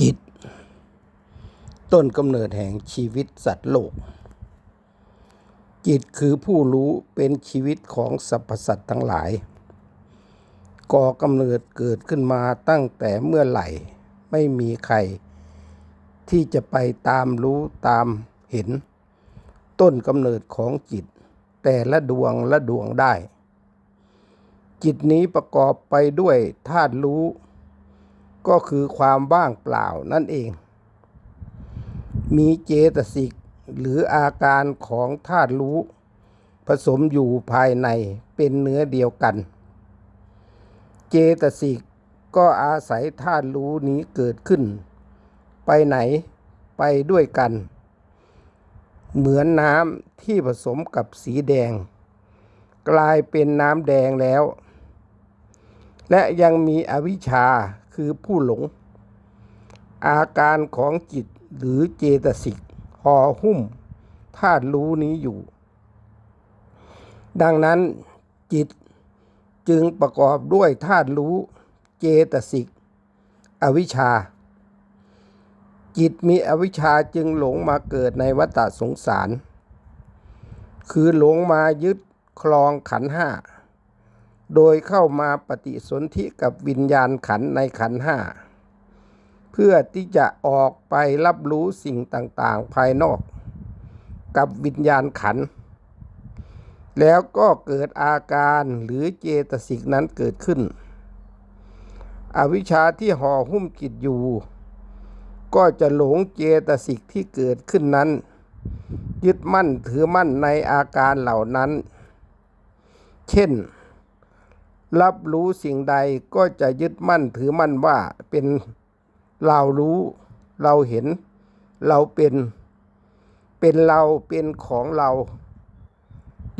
จิต ต้นกำเนิดแห่งชีวิตสัตว์โลก จิตคือผู้รู้เป็นชีวิตของสรรพสัตว์ทั้งหลาย ก่อกำเนิดเกิดขึ้นมาตั้งแต่เมื่อไหร่ไม่มีใคร ที่จะไปตามรู้ตามเห็น ต้นกำเนิดของจิต แต่ละดวงละดวงได้ จิตนี้ประกอบไปด้วยธาตุรู้ ก็คือความว่างเปล่านั่นเอง มีเจตสิกหรืออาการของธาตุรู้ ผสมอยู่ภายในเป็นเนื้อเดียวกัน เจตสิกก็อาศัยธาตุรู้นี้เกิดขึ้น ไปไหนไปด้วยกัน เหมือนน้ำที่ผสมกับสีแดง กลายเป็นน้ำแดงแล้ว และยังมีอวิชชา คือผู้หลง อาการของจิตหรือเจตสิกห่อหุ้มธาตุรู้นี้อยู่ ดังนั้นจิตจึงประกอบด้วยธาตุรู้เจตสิก อวิชชา จิตมีอวิชชาจึงหลงมาเกิดในวัฏสงสาร คือหลงมายึดครองขันห้า โดยเข้ามาปฏิสนธิกับวิญญาณขันในขันห้าเพื่อที่จะออกไปรับรู้สิ่งต่างๆ ภายนอก กับวิญญาณขัน แล้วก็เกิดอาการหรือเจตสิกนั้นเกิดขึ้น อวิชชาที่ห่อหุ้มจิตอยู่ ก็จะหลงเจตสิกที่เกิดขึ้นนั้น ยึดมั่นถือมั่นในอาการเหล่านั้น เช่น รับรู้สิ่งใดก็จะยึดมั่นถือมั่นว่าเป็นเรารู้ เราเห็น เราเป็น เป็นเราเป็นของเรา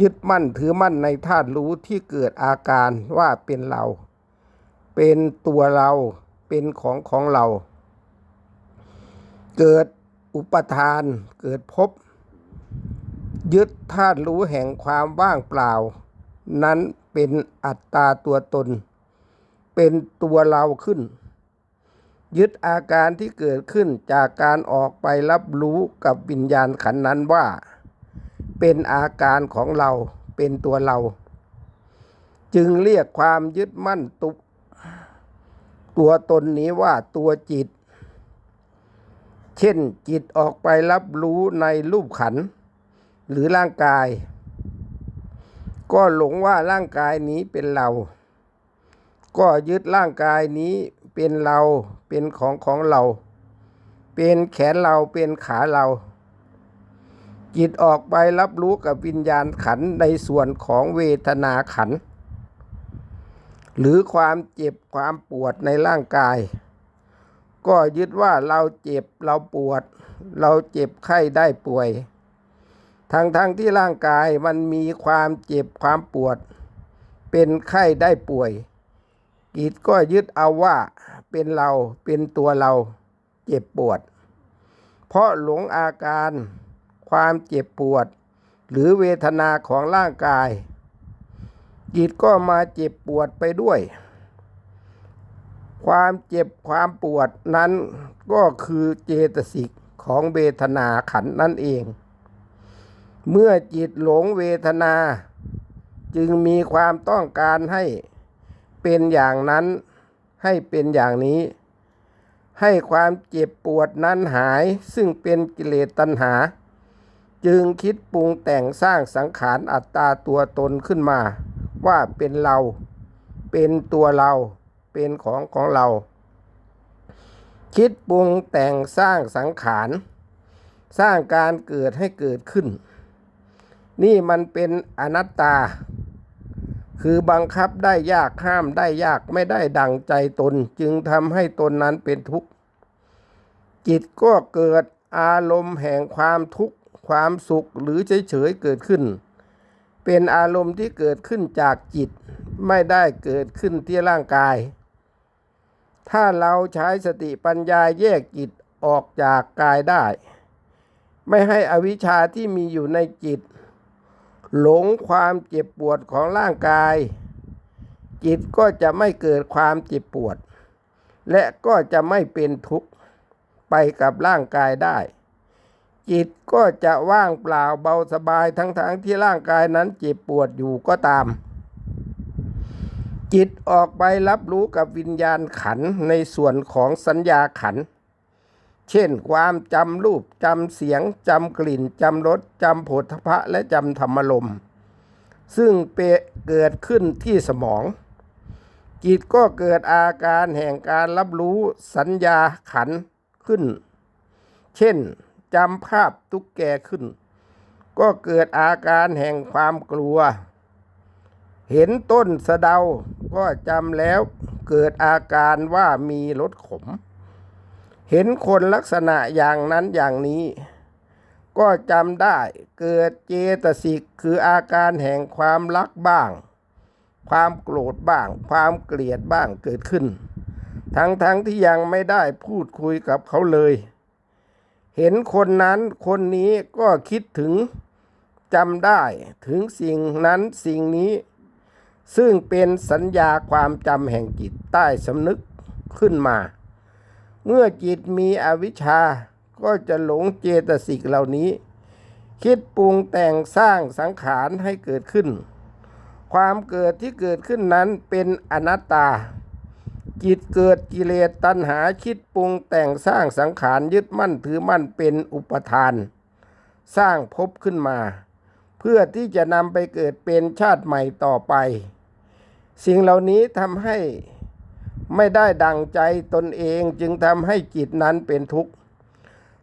ยึดมั่นถือมั่นในธาตุรู้ที่เกิดอาการว่าเป็นเรา เป็นตัวเราเป็นของของเรา เกิดอุปทานเกิดภพยึดธาตุรู้แห่งความว่างเปล่า นั้น เป็นอัตตาตัวตน เป็นตัวเราขึ้น ยึดอาการที่เกิดขึ้นจากการออกไปรับรู้กับวิญญาณขันนั้นว่า เป็นอาการของเราเป็นตัวเรา จึงเรียกความยึดมั่นตุตัวตนนี้ว่าตัวจิต เช่นจิตออกไปรับรู้ในรูปขันหรือร่างกาย ก็หลงว่าร่างกายนี้เป็นเรา ก็ยึดร่างกายนี้เป็นเรา เป็นของของเรา เป็นแขนเรา เป็นขาเรา จิตออกไปรับรู้กับวิญญาณขันในส่วนของเวทนาขัน หรือความเจ็บความปวดในร่างกาย ก็ยึดว่าเราเจ็บเราปวด เราเจ็บไข้ได้ป่วย ทั้งทั้งที่ร่างกายมันมีความเจ็บความปวด เป็นไข้ได้ป่วยจิตก็ยึดเอาว่าเป็นเราเป็นตัวเราเจ็บปวด เพราะหลงอาการความเจ็บปวด หรือเวทนาของร่างกาย จิตก็มาเจ็บปวดไปด้วย ความเจ็บความปวดนั้นก็คือเจตสิกของเวทนาขันนั่นเอง เมื่อจิตหลงเวทนา จึงมีความต้องการให้เป็นอย่างนั้นให้เป็นอย่างนี้ ให้ความเจ็บปวดนั้นหายซึ่งเป็นกิเลสตัณหา จึงคิดปรุงแต่งสร้างสังขารอัตตาตัวตนขึ้นมา ว่าเป็นเรา เป็นตัวเรา เป็นของของเรา คิดปรุงแต่งสร้างสังขาร สร้างการเกิดให้เกิดขึ้น นี่มันเป็นอนัตตา คือบังคับได้ยากห้ามได้ยากไม่ได้ดังใจตน จึงทำให้ตนนั้นเป็นทุกข์ จิตก็เกิดอารมณ์แห่งความทุกข์ ความสุขหรือเฉยๆเกิดขึ้น เป็นอารมณ์ที่เกิดขึ้นจากจิตไม่ได้เกิดขึ้นที่ร่างกาย ถ้าเราใช้สติปัญญาแยกจิตออกจากกายได้ ไม่ให้อวิชชาที่มีอยู่ในจิต หลงความเจ็บปวดของร่างกาย จิตก็จะไม่เกิดความเจ็บปวด และก็จะไม่เป็นทุกข์ไปกับร่างกายได้ จิตก็จะว่างเปล่าเบาสบายทั้งๆทที่ร่างกายนั้นเจ็บปวดอยู่ก็ตาม จิตออกไปรับรู้กับวิญญาณขันในส่วนของสัญญาขัน เช่น ความจำรูปจำเสียงจำกลิ่นจำรสจำผฏฐพะและจำธรรมลมซึ่งเปเกิดขึ้นที่สมอง จิตก็เกิดอาการแห่งการรับรู้สัญญาขันขึ้น เช่นจำภาพตุ๊กแกขึ้น ก็เกิดอาการแห่งความกลัว เห็นต้นสะเดาก็จำแล้วเกิดอาการว่ามีรสขม เห็นคนลักษณะอย่างนั้นอย่างนี้ ก็จำได้เกิดเจตสิกคืออาการแห่งความรักบ้าง ความโกรธบ้าง ความเกลียดบ้างเกิดขึ้น ทั้งๆทที่ยังไม่ได้พูดคุยกับเขาเลย เห็นคนนั้นคนนี้ก็คิดถึงจำได้ถึงสิ่งนั้นสิ่งนี้ ซึ่งเป็นสัญญาความจำแห่งจิตใต้สำนึกขึ้นมา เมื่อจิตมีอวิชชา ก็จะหลงเจตสิกเหล่านี้ คิดปรุงแต่งสร้างสังขารให้เกิดขึ้น ความเกิดที่เกิดขึ้นนั้นเป็นอนัตตา จิตเกิดกิเลสตัณหาคิดปรุงแต่งสร้างสังขารยึดมั่นถือมั่นเป็นอุปทาน สร้างภพขึ้นมา เพื่อที่จะนำไปเกิดเป็นชาติใหม่ต่อไป สิ่งเหล่านี้ทำให้ ไม่ได้ดังใจตนเองจึงทำให้จิตนั้นเป็นทุกข์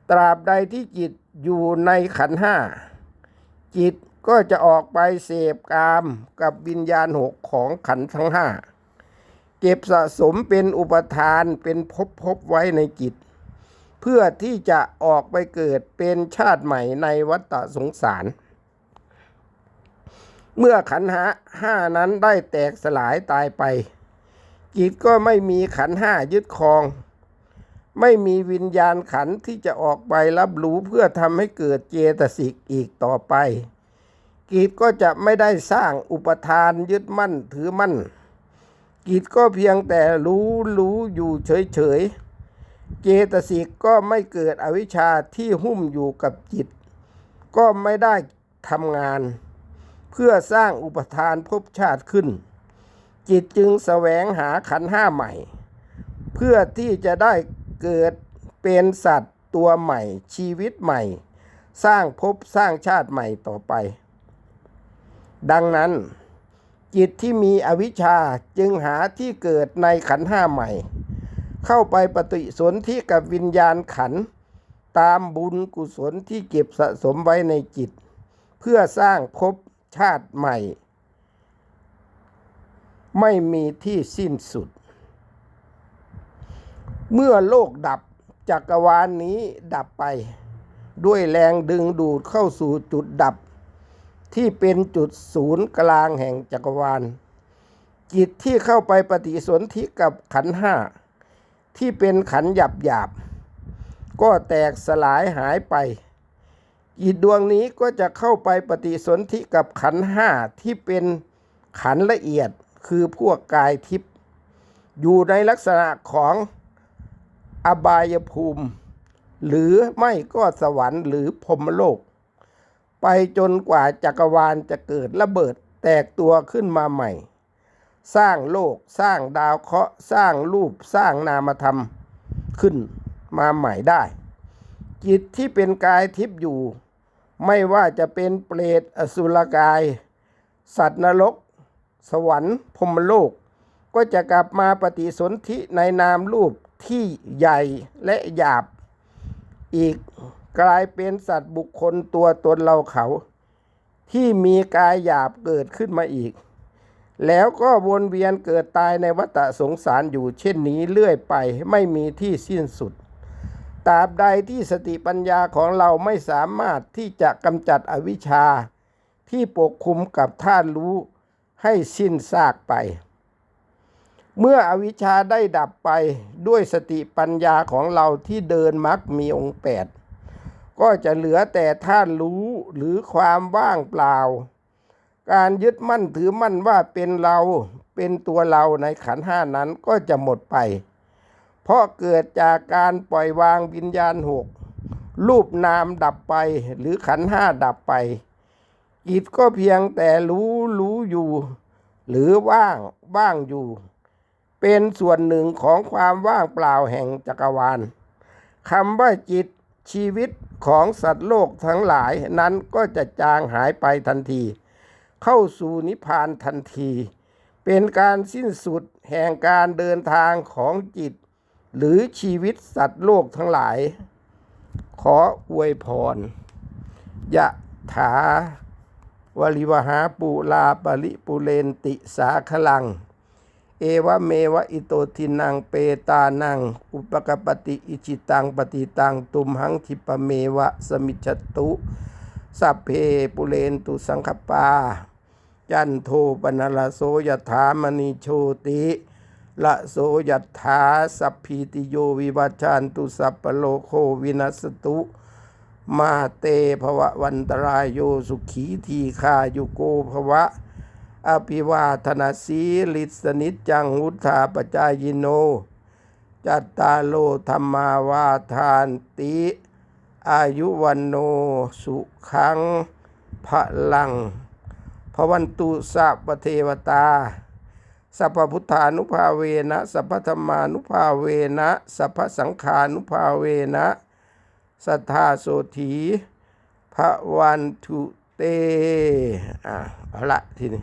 ตราบใดที่จิตอยู่ในขันห้า จิตก็จะออกไปเสพกามกับวิญญาณหกของขันธ์ทั้งห้า เก็บสะสมเป็นอุปทานเป็นภพภพไว้ในจิต เพื่อที่จะออกไปเกิดเป็นชาติใหม่ในวัฏสงสาร เมื่อขันหาห้านั้นได้แตกสลายตายไป จิตก็ไม่มีขันห้ายึดครอง ไม่มีวิญญาณขันที่จะออกไปรับรู้เพื่อทำให้เกิดเจตสิกอีกต่อไปจิตก็จะไม่ได้สร้างอุปทานยึดมั่นถือมั่นจิตก็เพียงแต่รู้รู้อยู่เฉยเฉยๆ เจตสิกก็ไม่เกิดอวิชชาที่หุ้มอยู่กับจิต ก็ไม่ได้ทำงาน เพื่อสร้างอุปทานภพชาติขึ้น จิตจึงแสวงหาขันห้าใหม่ เพื่อที่จะได้เกิดเป็นสัตว์ตัวใหม่ ชีวิตใหม่ สร้างภพสร้างชาติใหม่ต่อไป ดังนั้น จิตที่มีอวิชชาจึงหาที่เกิดในขันห้าใหม่ เข้าไปปฏิสนธิกับวิญญาณขันตามบุญกุศลที่เก็บสะสมไว้ในจิต เพื่อสร้างภพชาติใหม่ ไม่มีที่สิ้นสุด เมื่อโลกดับจักรวาลนนี้ดับไป ด้วยแรงดึงดูดเข้าสู่จุดดับ ที่เป็นจุดศูนย์กลางแห่งจักรวาล จิตที่เข้าไปปฏิสนธิกับขันห้า ที่เป็นขันหยาบหยาบ ก็แตกสลายหายไปจิตดวงนี้ก็จะเข้าไปปฏิสนธิกับขันห้าที่เป็นขันละเอียด คือพวกกายทิพย์อยู่ในลักษณะของอบายภูมิ หรือไม่ก็สวรรค์หรือพรมโลก ไปจนกว่าจักรวาลจะเกิดระเบิดแตกตัวขึ้นมาใหม่ สร้างโลกสร้างดาวเคราะห์สร้างรูปสร้างนามธรรมขึ้นมาใหม่ได้ จิตที่เป็นกายทิพย์อยู่ ไม่ว่าจะเป็นเปรตอสุรกาย สัตว์นรก สวรรค์พรมโลก ก็จะกลับมาปฏิสนธิในนามรูปที่ใหญ่และหยาบ อีกกลายเป็นสัตว์บุคคลตัวตนเราเขา ที่มีกายหยาบเกิดขึ้นมาอีก แล้วก็วนเวียนเกิดตายในวัฏสงสารอยู่เช่นนี้เรื่อยไปไม่มีที่สิ้นสุดตราบใดที่สติปัญญาของเราไม่สามารถที่จะกำจัดอวิชชาที่ปกคลุมกับธาตุรู้ ให้สิ้นซากไป เมื่ออวิชชาได้ดับไปด้วยสติปัญญาของเราที่เดินมักมีองค์แปดก็จะเหลือแต่ธาตุรู้หรือความว่างเปล่า การยึดมั่นถือมั่นว่าเป็นเราเป็นตัวเราในขันห้านั้นก็จะหมดไป เพราะเกิดจากการปล่อยวางวิญญาณหกรูปนามดับไปหรือขันห้าดับไป จิตก็เพียงแต่รู้รู้อยู่ หรือว่างว่างอยู่ เป็นส่วนหนึ่งของความว่างเปล่าแห่งจักรวาลคำว่าจิตชีวิตของสัตว์โลกทั้งหลายนั้นก็จะจางหายไปทันที เข้าสู่นิพพานทันที เป็นการสิ้นสุดแห่งการเดินทางของจิต หรือชีวิตสัตว์โลกทั้งหลาย ขออวยพรยะถา วริวหาปุลาปริปุเรนติสาคลัง เอวะเมวะอิโตทินังเปตานัง อุปกปปติอิจิตังปฏิตังตุมหังคิปเมวะสมิจตุสัพเพปุเรนตุสังคปา จันโทปนลโสยถามณีโชติละโสยถาสัพพิติโยวิวัชชันตุสัพพโลโควินัสตุ มาเตภวะวันตรายโยสุขีทีคายุโกภวะ อภิวาทนาสีลิสนิจจังวุธาปจายโน จัตตาโลธรรมาวาทานติ อายุวันโนสุขังพลังพวันตุสัพเทวตาสัพพุทธานุภาเวนะสัพพธรรมานุภาเวนะสัพพสังฆานุภาเวนะ สัทธาโสธีพระวันทุเตอะเอาละทีนี้